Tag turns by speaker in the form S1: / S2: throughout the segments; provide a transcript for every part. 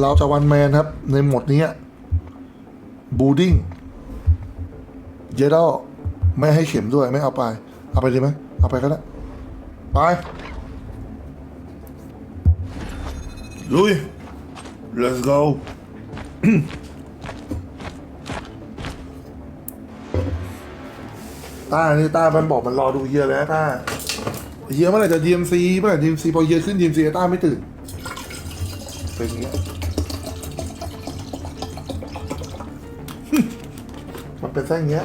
S1: เราจะวันแมนครับ ในหมดนี้บูดิ้งเยดอไม่ให้เข็มด้วยไม่เอาไป เอาไปดีไหมเอาไปก็ได้ไปลุย let's go ต้านี่ต้ามันบอกมันรอดูเฮียแล้วต้าเฮียเมื่อไหร่จะ DMC เมื่อไหร่ DMC พอเฮียขึ้น DMC ต้าไม่ตื่น เป็นอย่างเงี้ยมันเป็นแค่อย่างเงี้ย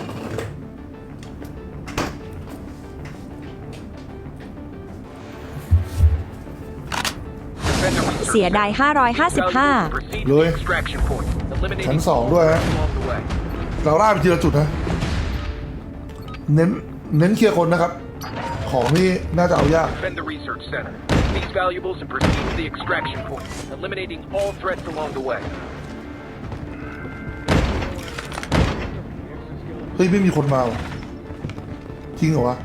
S2: เสียดาย 555
S1: เลยชั้นสองด้วยฮะเราล่าไปทีละจุดนะ เน้น เน้นเคลียร์คนนะครับ ของนี่น่าจะเอายาก
S3: these valuables and proceed to the extraction point, eliminating all threats along the way.
S1: เฮ้ยไม่มีคนมาว่ะจริงเหรอวะ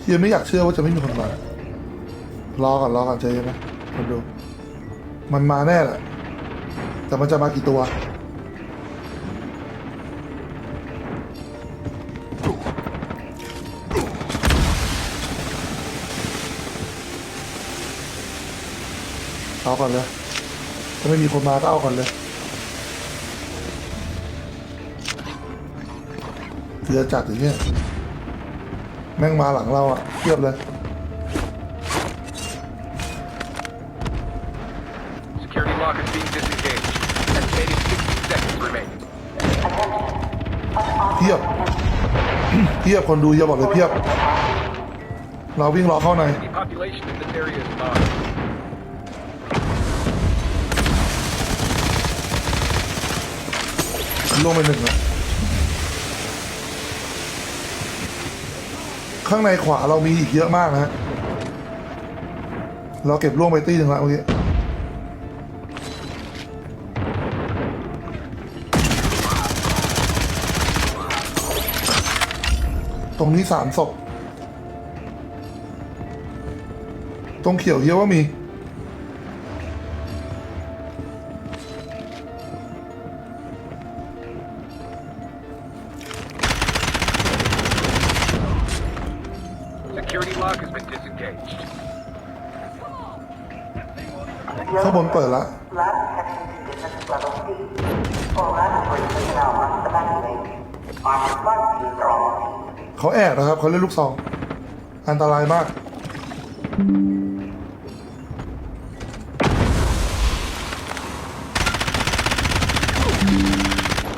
S1: เฮียไม่อยากเชื่อว่าจะไม่มีคนมารอก่อนรอก่อนใจเย็นนะมาดูมันมาแน่แหละแต่มันจะมากี่ตัว เอาก่อนเลย ถ้าไม่มีคนมาก็เอาก่อนเลยเรือจัดอย่างเงี้ยแม่งมาหลังเราอะเทียบเลย
S3: Security lock is being disengaged. Estimating 60 seconds remaining.
S1: เทียบ เทียบคนดูอย่าบอกเลยเทียบ เราวิ่งรอเข้าใน
S3: The population in this area is moderate.
S1: ลงไปหนึ่งแล้วข้างในขวาเรามีอีกเยอะมากนะฮะ เราเก็บล่วงไปตีหนึ่งแล้วเมื่อกี้ ตรงนี้สามศพ ตรงเขียวเยอะว่ามี
S3: lock has been disengaged.
S1: ข้างบนเปิดแล้ว
S4: Lab detection conditions level C. All laboratory personnel must evacuate. Armed SWAT teams are on scene.
S1: เขาแอบนะครับเขาเล่นลูกซอง อันตรายมาก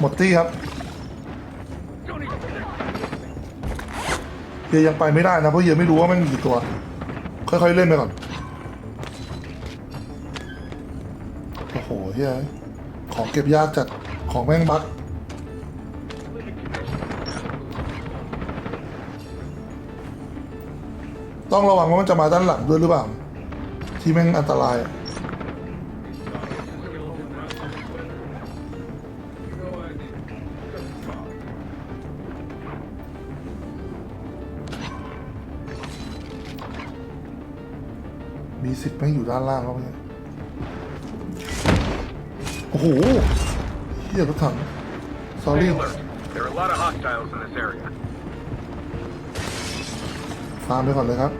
S1: หมดตี้ครับ เฮียยังไปไม่ได้นะเพราะเฮียไม่รู้ว่ามันมีกี่ตัว ค่อยๆเล่นไปก่อนโอ้โหเฮียของเก็บยากจัดของแม่งบักต้องระวังว่ามันจะมาด้านหลังด้วยหรือเปล่า ที่แม่งอันตรายอะ สิทธิ์แม่งอยู่ด้านล่างแล้วเนี่ยโอ้โหเฮียรถถัง
S3: Stay
S1: sorry
S3: alert. There are a lot of hostiles in this area.
S1: ฟาร์มไปก่อนเลยครับ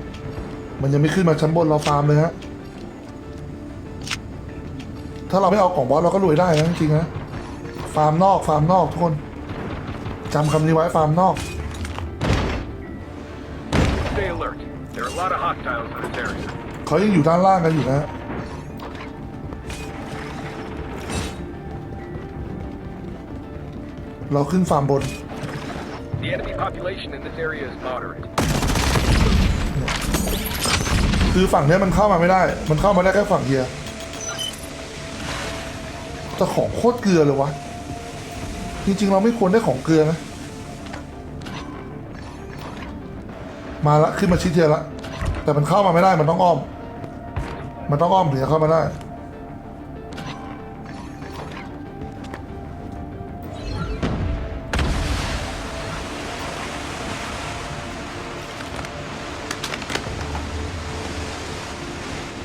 S1: มันยังไม่ขึ้นมาชั้นบนเราฟาร์มเลยฮะ ถ้าเราไม่เอาของบอสเราก็รวยได้นะจริงๆนะ ฟาร์มนอกฟาร์มนอกทุกคนจำคำนี้ไว้ฟาร์มนอก
S3: Stay alert. There are a lot of hostiles in this area.
S1: เขายังอยู่ด้านล่างกันอยู่นะฮะเราขึ้นฟาร์มบน
S3: The enemy population in this area is moderate.
S1: คือฝั่งเนี้ยมันเข้ามาไม่ได้ มันเข้ามาได้แค่ฝั่งเฮียแต่ของโคตรเกลือเลยวะ จริงๆ เราไม่ควรได้ของเกลือนะ มาละ ขึ้นมาชิดเทียละ แต่มันเข้ามาไม่ได้ มันต้องอ้อม มันต้องอ้อมถึงจะเข้ามาได้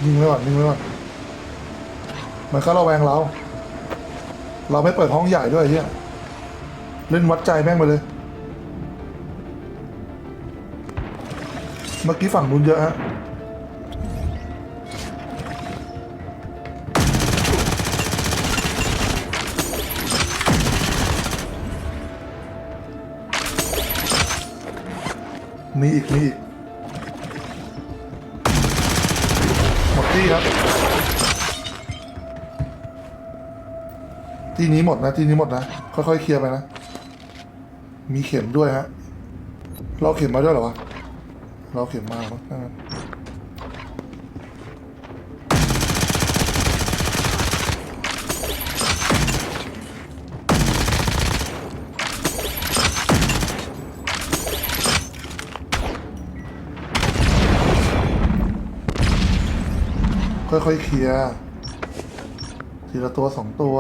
S1: นิ่งไว้ก่อนยิงไว้ก่อนมันก็ระแวงเรา เราไม่เปิดห้องใหญ่ด้วยเฮียเล่นวัดใจแม่งไปเลย เมื่อกี้ฝั่งนู้นเยอะฮะ มีอีกมีอีกหมดที่ครับที่นี้หมดนะที่นี้หมดนะค่อยๆเคลียร์ไปนะ มีเข็มด้วยฮะเราเข็มมาด้วยเหรอวะเราเข็มมาปะนั่ ค่อยๆเคลียร์ทีละตัวสองตัว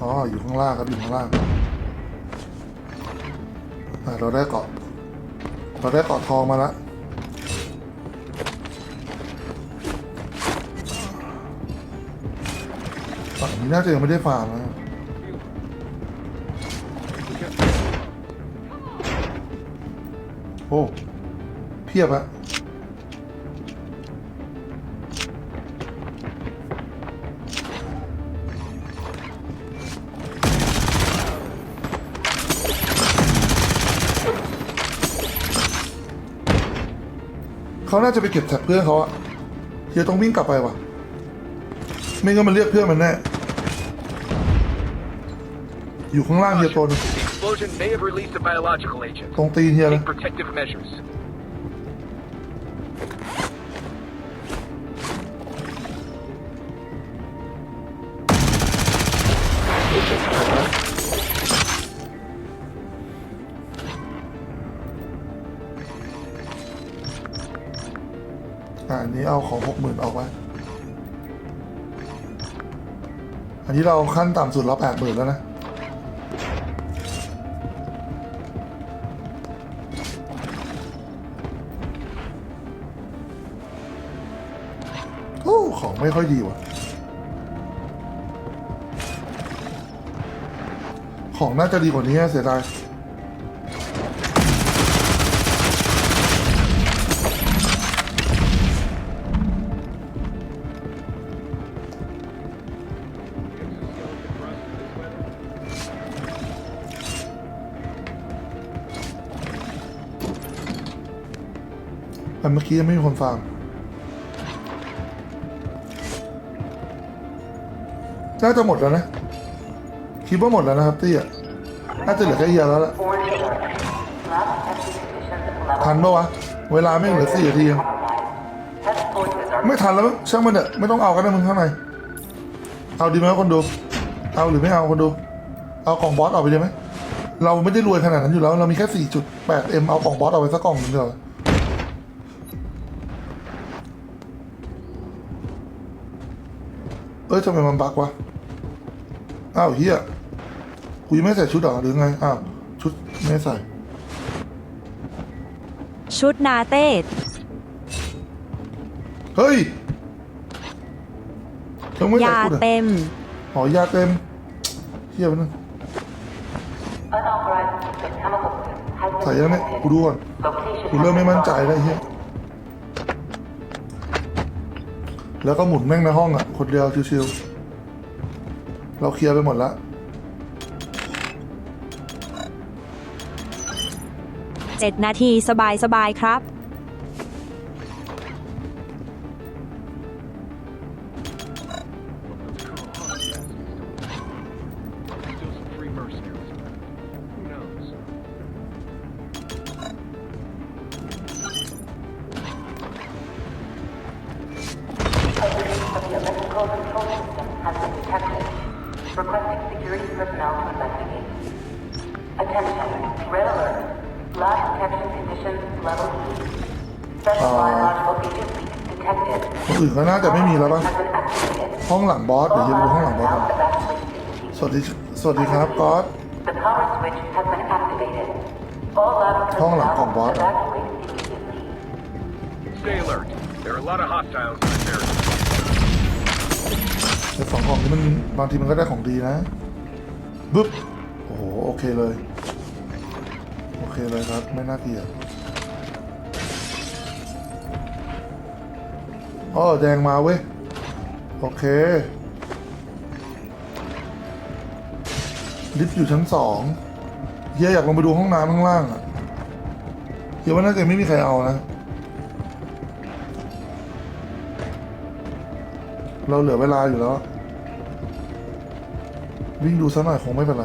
S1: อ๋อ อยู่ข้างล่างครับอยู่ข้างล่างเราได้เกาะ เราได้เกาะทองมาแล้วฝั่งนี้น่าจะยังไม่ได้ฟาร์มนะโอ้ เพียบอะ เขาน่าจะไปเก็บแท็บเพื่อนเขาอะเฮียต้องวิ่งกลับไปว่ะ ไม่งั้นมันเรียกเพื่อนมันแน่ อยู่ข้างล่างเฮียตัวหนึง
S3: The explosion may have released a biological agent.
S1: ตรงตีนเฮียเลย
S3: Take protective measures.
S1: เอาของหกหมื่นออกไว้ อันนี้เราขั้นต่ำสุดเราแปดหมื่นแล้วนะ โอ้ ของไม่ค่อยดีว่ะ ของน่าจะดีกว่านี้เสียดาย แต่เมื่อกี้ยังไม่มีคนฟังน่าจะหมดแล้วนะ คิดว่าหมดแล้วนะครับเตี้ยน่าจะเหลือแค่เฮียแล้วล่ะทันปะวะ เวลาไม่เหลือสี่นาทีเองไม่ทันแล้วช่างมันเถอะไม่ต้องเอากันนะมึงข้างในเอาดีไหมคนดู เอาหรือไม่เอาคนดู เอากล่องบอสเอาไปดีไหมเราไม่ได้รวยขนาดนั้นอยู่แล้ว เรามีแค่สี่จุดแปดเอ็มเอากล่องบอสเอาไปสักกล่องหนึ่งเดียวาเอ้ยทำไมมันบักวะ อ้าวเฮียกูยังไม่ใส่ชุดเหรอหรือไง อ้าว ชุดไม่ใส่
S2: ชุดนาเต้
S1: เฮ้ยยังไม่ใส่
S2: ยา
S1: ชุดเหรอ
S2: เต็ม
S1: อ๋อยาเต็มเฮียไปนึง
S4: unauthorized use of chemical has been
S1: ใส่ยังเนี่ย
S4: detected.
S1: กูดูก่อน
S4: Location
S1: กูเริ่ม
S4: has
S1: ไม่
S4: been
S1: มั่นใจ
S4: locked.
S1: แล้วไอ้เฮีย แล้วก็หมุนแม่งในห้องอะ คนเดียวชิวๆเราเคลียร์ไปหมดแล้ว
S2: 7นาทีสบายสบายๆครับ
S1: อื่นก็น่าจะไม่มีแล้วป่ะ
S4: Has been activated.
S1: ห้องหลังบอส เดี๋ยว
S4: All
S1: จะดูห้องหลั
S4: labs
S1: งบอส
S4: now
S1: ก่อน
S4: evacuate CCTV.
S1: สวัสดี สวัสดีครับก๊อต
S4: The power switch has been activated. All lab
S1: ห้องหลัง
S4: personnel
S1: ของบอส
S4: evacuate immediately.
S3: Stay alert. There are a lot of hostiles in this area.
S1: แต่สองของนี้มันบางทีมันก็ได้ของดีนะบึ๊บ โอ้โห โอเคเลย โอเคเลยครับ ไม่น่าเกลียด อ๋อแดงมาเว้ย โอเค ลิฟต์อยู่ชั้นสองเฮียอยากลงไปดูห้องน้ำข้างล่างอะเฮียว่าน่าจะไม่มีใครเอานะ เราเหลือเวลาอยู่แล้ว วิ่งดูซะหน่อยคงไม่เป็นไร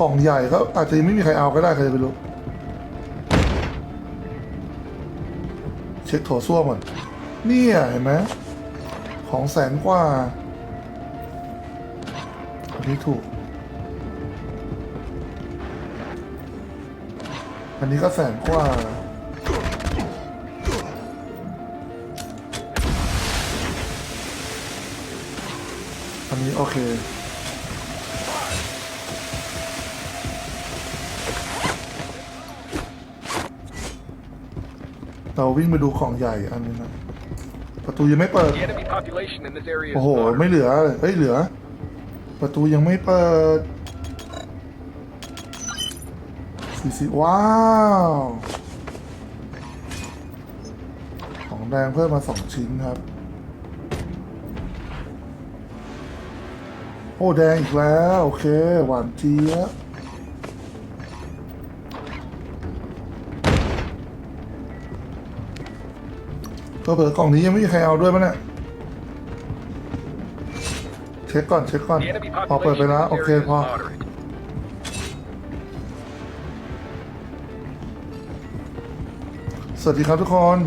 S1: กล่องใหญ่ก็อาจจะยังไม่มีใครเอาก็ได้ใครจะไปรู้ เช็คโถส้วมก่อนเนี่ยเห็นไหมของแสนกว่าอันนี้ถูก อันนี้ก็แสนกว่าอันนี้โอเค เราวิ่งไปดูของใหญ่อันนี้นะ ประตูยังไม่เปิด
S3: The enemy population in this area
S1: โอ้
S3: is
S1: โห
S3: moderate.
S1: ไม่เหลือเลยเฮ้ยเหลือ ประตูยังไม่เปิดสีสีว้าว ของแดงเพิ่มมาสองชิ้นครับ โอ้ แดงอีกแล้ว โอเค หวานเจี๊ยบ เผื่อกล่องนี้ยังไม่มีใครเอาด้วยมั้ยเนี่ยเช็คก่อนเช็คก่อนพอเปิดไปแล้วโอเคพอสวัสดีครับทุกคน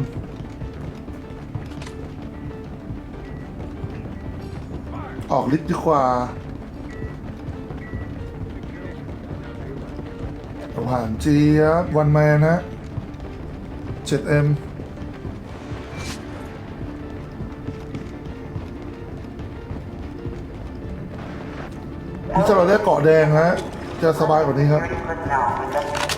S1: ออกลิฟต์ดีกว่าผ่านเจี๊ยบวันแมนฮะ 7M าเราได้เกาะแดงฮะ จะสบายกว่านี้ครับ
S4: Security personnel investigating.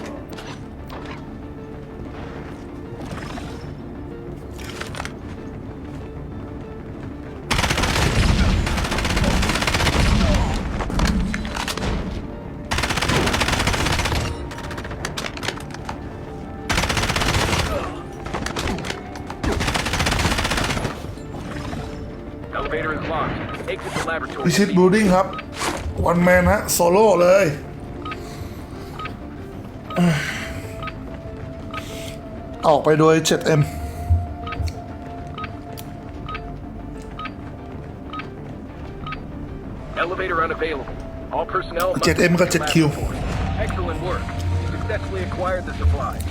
S3: Elevator is locked. Exit the laboratory.
S1: พิชิตบูดิ้งครับ วันแมนฮะ โซโล่เลย ออกไปโดย 7M
S3: Elevator unavailable. All personnel must
S1: 7M กับ
S3: exit
S1: 7Q
S3: laboratory. Excellent work. You successfully acquired the supplies.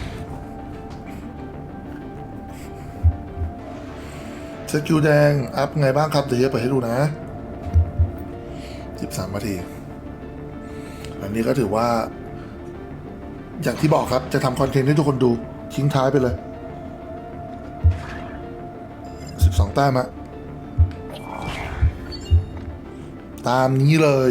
S1: สกิลแดง อัพไงบ้างครับ เดี๋ยวจะเปิดให้ดูนะ 13นาที อันนี้ก็ถือว่า อย่างที่บอกครับจะทำคอนเทนต์ให้ทุกคนดูทิ้งท้ายไปเลย 12แต้มอะตามนี้เลย